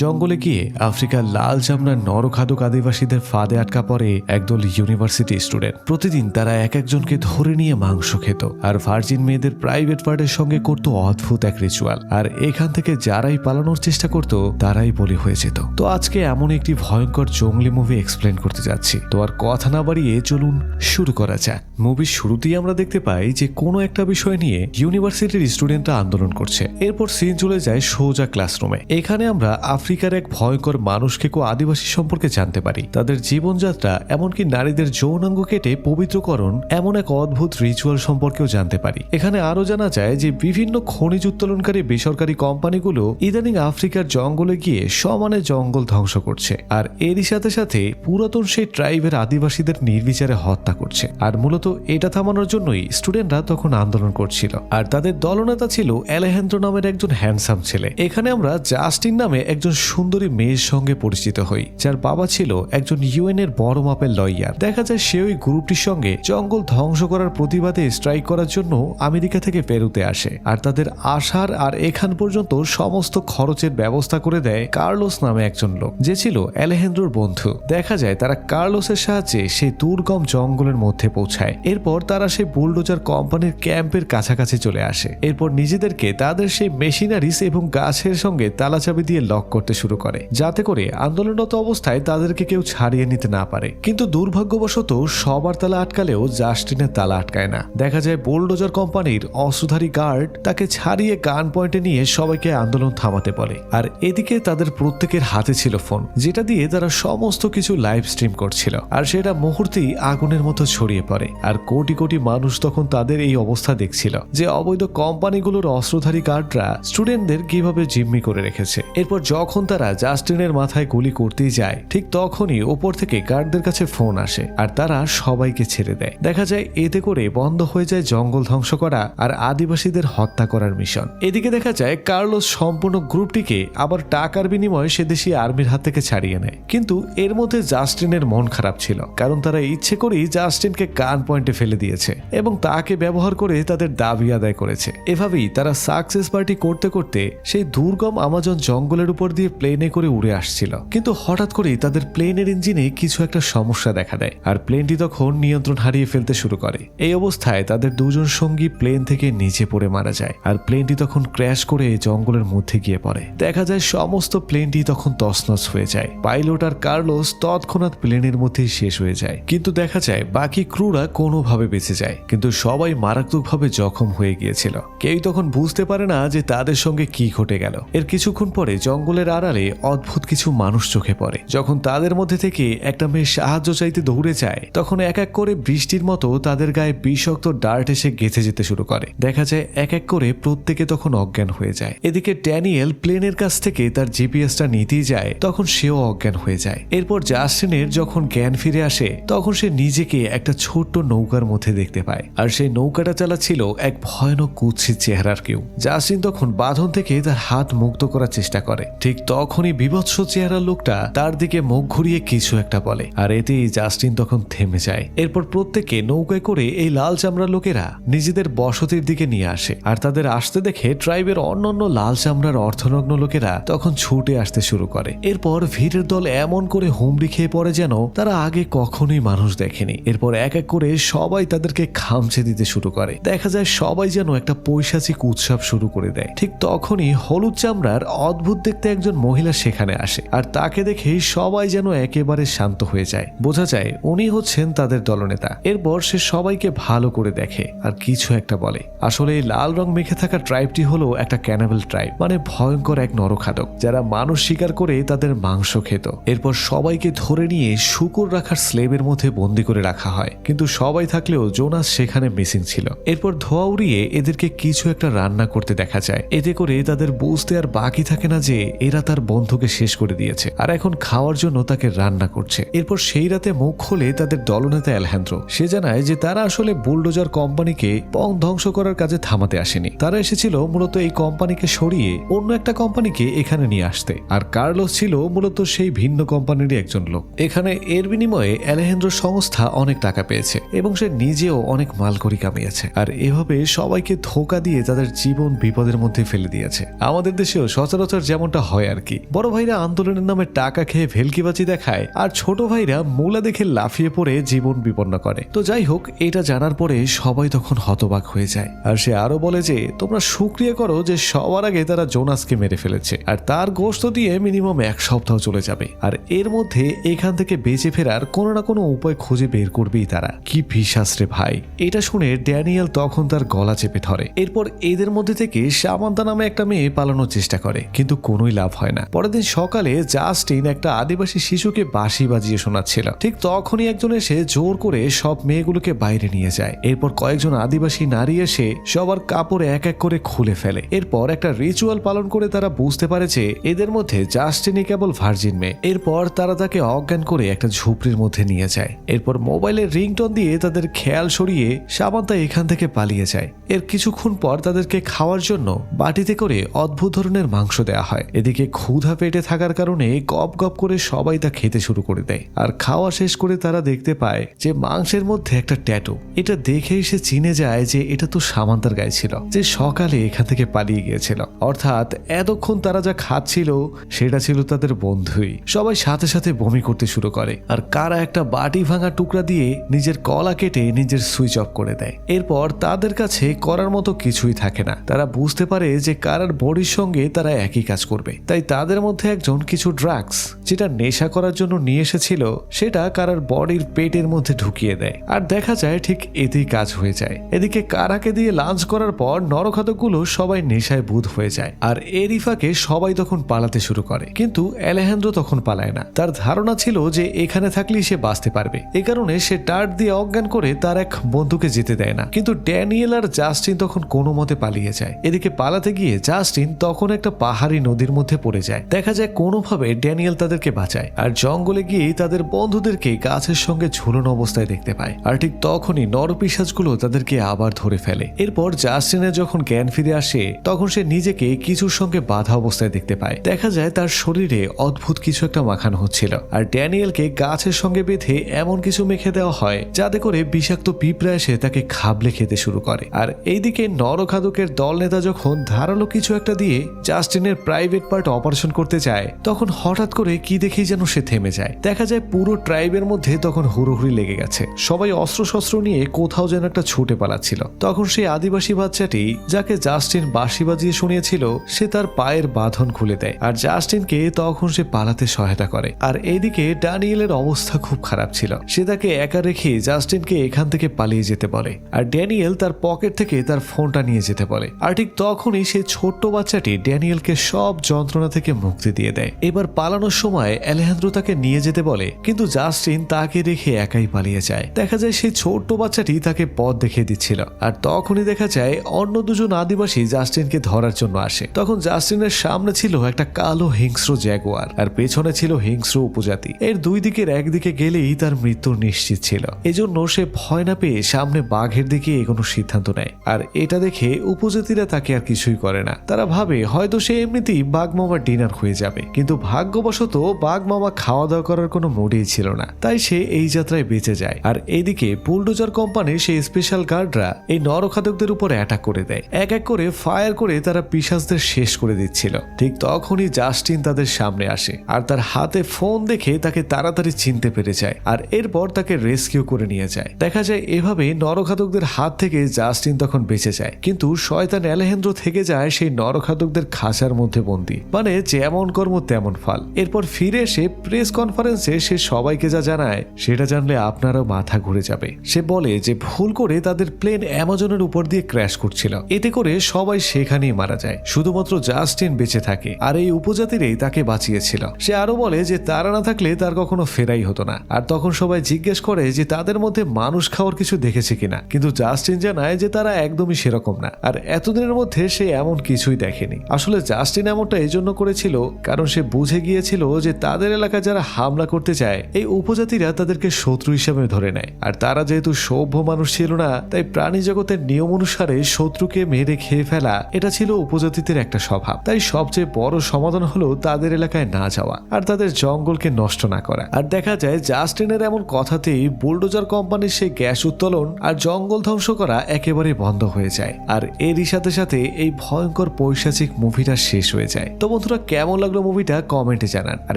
জঙ্গলে গিয়ে আফ্রিকার লাল চামড়ার নরখাদক আদিবাসীদের ফাঁদে আটকা পড়ে একদল ইউনিভার্সিটি স্টুডেন্ট। প্রতিদিন তারা এক একজনকে ধরে নিয়ে মাংস খেত, আর ভার্জিন মেয়েদের প্রাইভেট পার্টের সঙ্গে করত অদ্ভুত এক রিচুয়াল। আর এখান থেকে যারাই পালানোর চেষ্টা করত, তারাই বলি হয়ে যেত। তো আজকে এমন একটি ভয়ঙ্কর জঙ্গলি মুভি এক্সপ্লেন করতে যাচ্ছি। তো আর কথা না বাড়িয়ে চলুন শুরু করা যাক। মুভির শুরুতেই আমরা দেখতে পাই যে কোনো একটা বিষয় নিয়ে ইউনিভার্সিটির স্টুডেন্টরা আন্দোলন করছে। এরপর সিন চলে যায় সোজা ক্লাসরুমে এখানে আমরা আফ্রিকার এক ভয়ঙ্কর মানুষকে কো আদিবাসী সম্পর্কে জানতে পারি। তাদের জীবনযাত্রা, এমনকি নারীদের যৌনাঙ্গ কেটে পবিত্রকরণ, এমন এক অদ্ভুত রিচুয়াল সম্পর্কেও জানতে পারি। এখানে আরও জানা যায় যে বিভিন্ন খনিজ উত্তোলনকারী বেসরকারি কোম্পানিগুলো ইদানিং আফ্রিকার জঙ্গলে গিয়ে সমানে জঙ্গল ধ্বংস করছে। আর এরই সাথে সাথে পুরাতন সেই ট্রাইবের আদিবাসীদের নির্বিচারে হত্যা করছে। আর মূলত এটা থামানোর জন্যই স্টুডেন্টরা তখন আন্দোলন করছিল। আর তাদের দলনেতা ছিল এলেহেন্দ্র নামের একজন হ্যান্ডসাম ছেলে। এখানে আমরা জাস্টিন নামে একজন সুন্দরী মেয়ের সঙ্গে পরিচিত হই, যার বাবা ছিল একজন ইউএন এর বড় মাপের লয়ার। দেখা যায় সে ওই গ্রুপটির সঙ্গে জঙ্গল ধ্বংস করার প্রতিবাদে স্ট্রাইক করার জন্য আমেরিকা থেকে পেরুতে আসে আর তাদের আসার আর এখান পর্যন্ত সমস্ত খরচের ব্যবস্থা করে দেয় কার্লোস নামে একজন লোক, যে ছিল এলেহেন্দ্রর বন্ধু। দেখা যায় তারা কার্লোসের সাহায্যে সেই দুর্গম জঙ্গলের মধ্যে পৌঁছায়। এরপর তারা সেই বুলডোজার কোম্পানির ক্যাম্পের কাছাকাছি চলে আসে। এরপর নিজেদেরকে তাদের সেই মেশিনারিস এবং গাছের সঙ্গে তালাচাবি দিয়ে লক করতে শুরু করে। যাতে করে আন্দোলনরত অবস্থায় তাদেরকে কেউ ছাড়িয়ে নিতে না পারে। কিন্তু দুর্ভাগ্যবশত সবার তালা আটকালেও জাস্টিনের তালা আটকায় না। দেখা যায় বুলডোজার কোম্পানির অস্ত্রধারী গার্ড তাকে ছাড়িয়ে গান পয়েন্টে নিয়ে সবাইকে আন্দোলন থামাতে বলে। আর এদিকে তাদের প্রত্যেকের হাতে ছিল ফোন, যেটা দিয়ে তারা সমস্ত কিছু লাইভ স্ট্রিম করছিল। আর সেটা মুহূর্তেই আগুনের মতো ছড়িয়ে পড়ে। আর কোটি কোটি মানুষ তখন তাদের এই অবস্থা দেখছিল, যে অবৈধ কোম্পানিগুলোর অস্ত্রধারী গার্ডরা স্টুডেন্টদের কীভাবে জিম্মি করে রেখেছে। এরপর যখন তারা জাস্টিনের মাথায় গুলি করতেই যায়, ঠিক তখনই ওপর থেকে গার্ডদের কাছে ফোন আসে আর তারা সবাইকে ছেড়ে দেয়। দেখা যায় এতে করে বন্ধ হয়ে যায় জঙ্গল ধ্বংস করা আর আদিবাসীদের হত্যা করার মিশন। এদিকে দেখা যায় কার্লোস সম্পূর্ণ গ্রুপটিকে আবার টাকার বিনিময়ে সে দেশি আর্মির হাত থেকে ছাড়িয়ে নেয়। কিন্তু এর মধ্যে জাস্টিনের মন খারাপ ছিল, কারণ তারা ইচ্ছে করেই জাস্টিনকে গান পয়েন্টে ফেলে দিয়েছে এবং তাকে ব্যবহার করে তাদের দাবি আদায় করেছে। এভাবেই তারা সাকসেস পার্টি করতে করতে সেই দুর্গম আমাজন জঙ্গলের উপর দিয়ে প্লেনে করে উড়ে আসছিল। কিন্তু হঠাৎ করেই তাদের প্লেনের ইঞ্জিনে কিছু একটা সমস্যা দেখা দেয় আর প্লেনটি তখন নিয়ন্ত্রণ হারিয়ে ফেলতে শুরু করে। এই অবস্থায় তাদের দুজন সঙ্গী প্লেন থেকে নিচে পড়ে মারা যায় আর প্লেনটি তখন ক্র্যাশ করে জঙ্গলের মধ্যে গিয়ে পড়ে। দেখা যায় সমস্ত প্লেনটি তখন তছনছ হয়ে যায়। পাইলট আর কার্লোস তৎক্ষণাৎ প্লেনের মধ্যেই শেষ হয়ে যায়। কিন্তু দেখা যায় বাকি ক্রুরা কোনোভাবে বেঁচে যায়। কিন্তু সবাই মারাত্মকভাবে জখম হয়ে গিয়েছিল। কেউ তখন বুঝতে পারে না যে তাদের সঙ্গে কি ঘটে গেল। এর কিছুক্ষণ পরে জঙ্গলের আড়ালে অদ্ভুত কিছু মানুষ চোখে পড়ে। যখন তাদের মধ্যে থেকে একটা মেয়ে সাহায্য চাইতে দৌড়ে যায়, তখন এক এক করে বৃষ্টির মতো তাদের গায়ে বিষাক্ত ডার্ট এসে গেঁথে যেতে শুরু করে। দেখা যায় এক এক করে প্রত্যেকে তখন অজ্ঞান হয়ে যায়। এদিকে ড্যানিয়েল প্লেনের কাছ থেকে তার জিপিএসটা নিতেই যায়, তখন সেও অজ্ঞান হয়ে যায়। এরপর জাস্টিনের যখন জ্ঞান ফিরে আসে, তখন সে নিজেকে একটা ছোট্ট নৌকার মধ্যে দেখতে পায়। আর সেই নৌকাটা চালাচ্ছিল এক ভয়ানক কুৎসিত চেহারার কেউ। জাস্টিন তখন বাঁধন থেকে তার হাত মুক্ত করার চেষ্টা করে। ঠিক তখনই বিভৎস চেহারার লোকটা তার দিকে মুখ ঘুরিয়ে কিছু একটা বলে, আর এতেই জাস্টিন তখন থেমে যায়। এরপর প্রত্যেককে নৌকায় করে এই লাল চামড়ার লোকেরা নিজেদের বসতির দিকে নিয়ে আসে, আর তাদের আসতে দেখে ট্রাইবের অন্যান্য লাল চামড়ার অর্থনগ্ন লোকেরা তখন ছুটে আসতে শুরু করে। এরপর ভিড়ের দল এমন করে হুমড়ি খেয়ে পড়ে যেন তারা আগে কখনোই মানুষ দেখেনি। এরপর এক এক করে সবাই তাদেরকে খামছে দিতে শুরু করে। দেখা যায় সবাই যেন একটা পৈশাচিক উৎসব শুরু করে দেয়। ঠিক তখনই হলুদ চামড়ার অদ্ভুত দেখতে একজন মহিলা সেখানে আসে আর তাকে দেখে সবাই যেন একেবারে শান্ত হয়ে যায়। বোঝা যায় উনি হচ্ছেন তাদের দলনেতা। এরপর সে সবাইকে ভালো করে দেখে আর কিছু একটা বলে। আসলে এই লাল রং মেখে থাকা ট্রাইবটি হলো একটা ক্যানাবেল ট্রাইব মানে ভয়ঙ্কর এক নরখাদক, যারা মানুষ শিকার করে তাদের মাংস খেত। এরপর সবাইকে ধরে নিয়ে শুকুর রাখার স্লেবের মধ্যে বন্দি করে রাখা হয়। কিন্তু সবাই থাকলেও জোনাস সেখানে মিসিং ছিল। এরপর ধোয়া উড়িয়ে এদেরকে কিছু একটা রান্না করতে দেখা যায়। এতে করে তাদের বুঝতে আর বাকি থাকে না যে এরা তার বন্ধুকে শেষ করে দিয়েছে আর এখন খাওয়ার জন্য তাকে রান্না করছে। এরপর সেই রাতে মুখ খোলে তাদের দলনেতা অ্যালহ্যান্দ্র সে জানায় যে তারা আসলে বুলডোজার কোম্পানিকে পং ধ্বংস করার কাজে থামাতে আসেনি। তারা এসেছিল মূলত এই কোম্পানিকে সরিয়ে অন্য একটা কোম্পানিকে এখানে নিয়ে আসতে। আর কার্লোস ছিল মূলত সেই ভিন্ন কোম্পানিরই একজন লোক। এখানে এর বিনিময়ে অ্যালেহেন্দ্র সংস্থা অনেক টাকা পেয়েছে এবং সে নিজেও অনেক মালকড়ি কামিয়েছে। আর এভাবে সবাইকে ধোকা দিয়ে তাদের জীবন বিপদের মধ্যে ফেলে দিয়েছে। আমাদের দেশেও সচরাচর যেমনটা হয় আর কি বড় ভাইরা আন্দোলনের নামে টাকা খেয়ে ভেলকিবাজি দেখায়, আর ছোট ভাইরা মূলা দেখে লাফিয়ে পড়ে জীবন বিপন্ন করে। তো যাই হোক, এটা জানার পরে সবাই তখন হতবাক হয়ে যায়। আর সে আরও বলে যে, তোমরা সুক্রিয়া করো যে সবার আগে তারা জোনাসকে মেরে ফেলেছে, আর তার গোস্ত দিয়ে মিনিমাম এক সপ্তাহ চলে যাবে। আর এর মধ্যে এখান থেকে বেঁচে ফেরার কোনো না কোনো উপায় খুঁজে বের করবেই তারা। কি বিশ্বাস রে ভাই! এটা শুনে ড্যানিয়েল তখন তার গলা চেপে ধরে। এরপর এদের মধ্যে থেকে সামান্তা নামে একটা মেয়ে পালানোর চেষ্টা করে, কিন্তু কোনোই লাভ হয় না। পরের দিন সকালে জাস্টিন একটা আদিবাসী শিশুকে বাঁশি বাজিয়ে শোনাচ্ছিল। ঠিক তখনই একজন এসে জোর করে সব মেয়েগুলোকে বাইরে নিয়ে যায়। এরপর কয়েকজন আদিবাসী নারী এসে সবার কাপড় এক এক করে খুলে ফেলে। এরপর একটা রিচুয়াল পালন করে তারা বুঝতে পারে যে এদের মধ্যে জাস্টিনই কেবল ভার্জিন মেয়ে। এরপর তারা তাকে অজ্ঞান করে একটা ঝুপড়ির মধ্যে নিয়ে যায়। এরপর মোবাইলের রিংটন দিয়ে তাদের খেয়াল সরিয়ে সামান্তা এখান থেকে পালিয়ে যায়। এর কিছুক্ষণ পর তাদেরকে খাওয়ার জন্য বাটিতে করে অদ্ভুত ধরনের মাংস দেওয়া হয়। এদিকে ক্ষুধা পেটে থাকার কারণে গপ গপ করে সবাই তা খেতে শুরু করে দেয়। আর খাওয়া শেষ করে তারা দেখতে পায় যে মাংসের মধ্যে একটা ট্যাটু। এটা দেখেই সে চিনে যায় যে এটা তো সামান্তার গায়ে ছিল, যে সকালে এখান থেকে পালিয়ে গিয়েছিল। অর্থাৎ এতক্ষণ তারা যা খাচ্ছিল, সেটা ছিল তাদের বন্ধুই। সবাই সাথে সাথে বমি করতে শুরু করে। আর কারা একটা বাটি ভাঙা টুকরা দিয়ে নিজের কলা কেটে নিজের সুইচ অফ করে দেয়। এরপর তাদের কাছে করার মতো কিছুই থাকে না। তারা বুঝতে পারে যে কারার বডির সঙ্গে তারা একই কাজ করবে। তাই তাদের মধ্যে একজন কিছু ড্রাগস যেটা নেশা করার জন্য নিয়ে এসেছিল, সেটা কারার বডির পেটের মধ্যে ঢুকিয়ে দেয়। আর দেখা যায় ঠিক এতেই কাজ হয়ে যায়। এদিকে কারাকে দিয়ে লাঞ্চ করার পর নরখাদকগুলো সবাই নেশায় বুধ হয়ে যায়। আর এরিফাকে সবাই তখন পালাতে শুরু করে। কিন্তু অ্যালেহান্দ্র তখন পালায় না। তার ধারণা ছিল যে এখানে থাকলেই সে বাঁচতে পারবে। এ কারণে সে টার্ট দিয়ে অজ্ঞান করে তার এক বন্ধুকে যেতে দেয় না। কিন্তু ড্যানিয়েল আর জাস্টিন তখন কোনো মতে পালিয়ে যায়। এদিকে পালাতে গিয়ে জাস্টিন তখন একটা পাহাড়ি নদীর মধ্যে পড়ে যায়। দেখা যায় কোনোভাবে ড্যানিয়েল তাদেরকে বাঁচায় আর জঙ্গলে গিয়ে তাদের বন্ধুদেরকে গাছের সঙ্গে ঝুলনো অবস্থায় দেখতে পায়। আর ঠিক তখনই নরপিসাজগুলো তাদেরকে আবার ধরে ফেলে। এরপর জাস্টিনের যখন জ্ঞান ফিরে আসে, তখন সে নিজেকে কিছুর সঙ্গে বাধা অবস্থায় দেখতে পায়। দেখা যায় তার শরীরে অদ্ভুত কিছু একটা মাখানো হচ্ছিল। আর ড্যানিয়েলকে গাছের সঙ্গে বেঁধে এমন কিছু মেখে দেওয়া হয়, যাতে করে বিষাক্ত পিঁপড়া এসে তাকে খাবলে খেতে শুরু করে। আর এইদিকে নরখাদকের দল নেতা যখন ধারালো কিছু একটা দিয়ে জাস্টিনের প্রাইভেট পার্ট অপারেশন করতে যায়, তখন হঠাৎ করে কি দেখেই যেন সে থেমে যায়। দেখা যায় পুরো ট্রাইবের মধ্যে তখন হুড়োহুড়ি লেগে গেছে। সবাই অস্ত্রশস্ত্র নিয়ে কোথাও যেন একটা ছুটে পালাচ্ছিল। তখন সেই আদিবাসী বাচ্চাটি, যাকে জাস্টিন বাঁশি বাজিয়ে শুনিয়েছিল, সে তার পায়ের বাঁধন খুলে দেয়। আর জাস্টিনকে তখন সে পালাতে সহায়তা করে। আর এদিকে ড্যানিয়েলের অবস্থা খুব খারাপ ছিল। সে তাকে একা রেখে জাস্টিনকে এখান থেকে পালিয়ে যেতে বলে। আর ড্যানিয়েল তার পকেট থেকে তার ফোনটা নিয়ে যেতে বলে। আর ঠিক তখনই সেই ছোট্ট বাচ্চাটি ড্যানিয়েলকে সব যন্ত্রণা থেকে মুক্তি দিয়ে দেয়। এবার পালানোর সময় অ্যালেহান্দ্র তাকে নিয়ে যেতে বলে, কিন্তু জাস্টিন তাকে রেখে একাই পালিয়ে যায়। দেখা যায় সেই ছোট্ট বাচ্চাটি তাকে পথ দেখিয়ে দিচ্ছিল, আর তখনই দেখা যায় অন্য দুজন আদিবাসী জাস্টিনকে ধরার জন্য আসে। তখন জাস্টিনের সামনে ছিল একটা কালো হিংস্র জ্যাগুয়ার, আর পেছনে ছিল হিংস্র উপজাতি। এর দুই দিকের একদিকে গেলেই তার মৃত্যু নিশ্চিত ছিল। এজন্য সে ভয় না পেয়ে সামনে বাঘের দিকে এগোনোর সিদ্ধান্ত নেয়, আর এটা দেখে উপজাতিরা তাকে আর কিছুই করে না। তারা ভাবে হয়তো সে এমনিতেই বাঘ মামার ডিনার হয়ে যাবে। কিন্তু ভাগ্যবশত বাঘ মামা খাওয়া দাওয়া করার কোনো মোডেই ছিল না। তাই সে এই যাত্রায় বেঁচে যায়। আর এইদিকে বুলডোজার কোম্পানির সেই স্পেশাল গার্ডরা এই নরখাদকদের উপর অ্যাটাক করে দেয়। এক এক করে ফায়ার করে তারা পিসাসদের শেষ করে দিচ্ছিল। ঠিক তখনই জাস্টিন তাদের সামনে আসে আর তার হাতে ফোন দেখে তাকে তাড়াতাড়ি চিনতে পেরে যায় আর এরপর তাকে রেস্কিউ করে নিয়ে যায়। দেখা যায় এভাবে নরখাদকদের হাত থেকে জাস্টিন তখন বেঁচে যায়। কিন্তু শয়তান অ্যালেহেন্দ্র থেকে যায় সেই নরখাদকদের খাঁচার মধ্যে বন্দি। মানে যেমন কর্ম তেমন ফল। এরপর ফিরে এসে প্রেস কনফারেন্সে সে সবাইকে যা জানায়, সেটা জানলে আপনারও মাথা ঘুরে যাবে। সে বলে যে ভুল করে তাদের প্লেন অ্যামাজনের উপর দিয়ে ক্র্যাশ করছিল। এতে করে সবাই সেখানেই মারা যায়। শুধুমাত্র জাস্টিন বেঁচে থাকে, আর এই উপজাতিরাই তাকে বাঁচিয়েছিল। সে আরও বলে যে তারা না থাকলে তার কখনো ফেরাই হতো না। আর তখন সবাই জিজ্ঞেস করে যে তাদের মধ্যে মানুষ খাওয়ার কিছু দেখেছে কিনা। কিন্তু জাস্টিন জানায় যে তারা একদমই সেরকম না। আর এতদিনের মধ্যে সে এমন কিছুই দেখেনি। আসলে জাস্টিন এমনটা এই জন্য করেছিল, কারণ সে বুঝে গিয়েছিল যে তাদের এলাকায় যারা হামলা করতে চায়, এই উপজাতিরা তাদেরকে শত্রু হিসেবে ধরে নেয়। আর তারা যেহেতু সভ্য মানুষ ছিল না, তাই প্রাণী জগতের নিয়ম অনুসারে শত্রুকে মেরে খেয়ে ফেলা, এটা ছিল উপজাতিদের একটা স্বভাব। তাই সবচেয়ে বড় সমাধান হলো তাদের এলাকায় না যাওয়া, আর তাদের জঙ্গলকে নষ্ট না করা। আর দেখা যায়, জাস্টিনের এমন কথাতেই বুলডোজার কোম্পানির সেই গ্যাস উত্তোলন আর জঙ্গল ধ্বংস করা একেবারে বন্ধ হয়ে যায়। আর এরই সাথে সাথে এই ভয়ঙ্কর পৈশাচিক মুভিটা শেষ হয়ে যায়। তো বন্ধুরা, কেমন লাগল মুভিটা কমেন্টে জানান। আর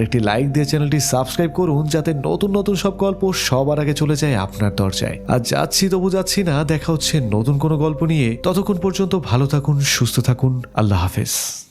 একটি লাইক দিয়ে চ্যানেলটি সাবস্ক্রাইব করুন, যাতে নতুন নতুন সব গল্প সবার আগে চলে যায় আপনার দরজায়। আর যাচ্ছি তবু যাচ্ছি না, দেখা হচ্ছে নতুন কোনো গল্প নিয়ে। ততক্ষণ পর্যন্ত ভালো থাকুন, সুস্থ থাকুন, আল্লাহ হাফেজ।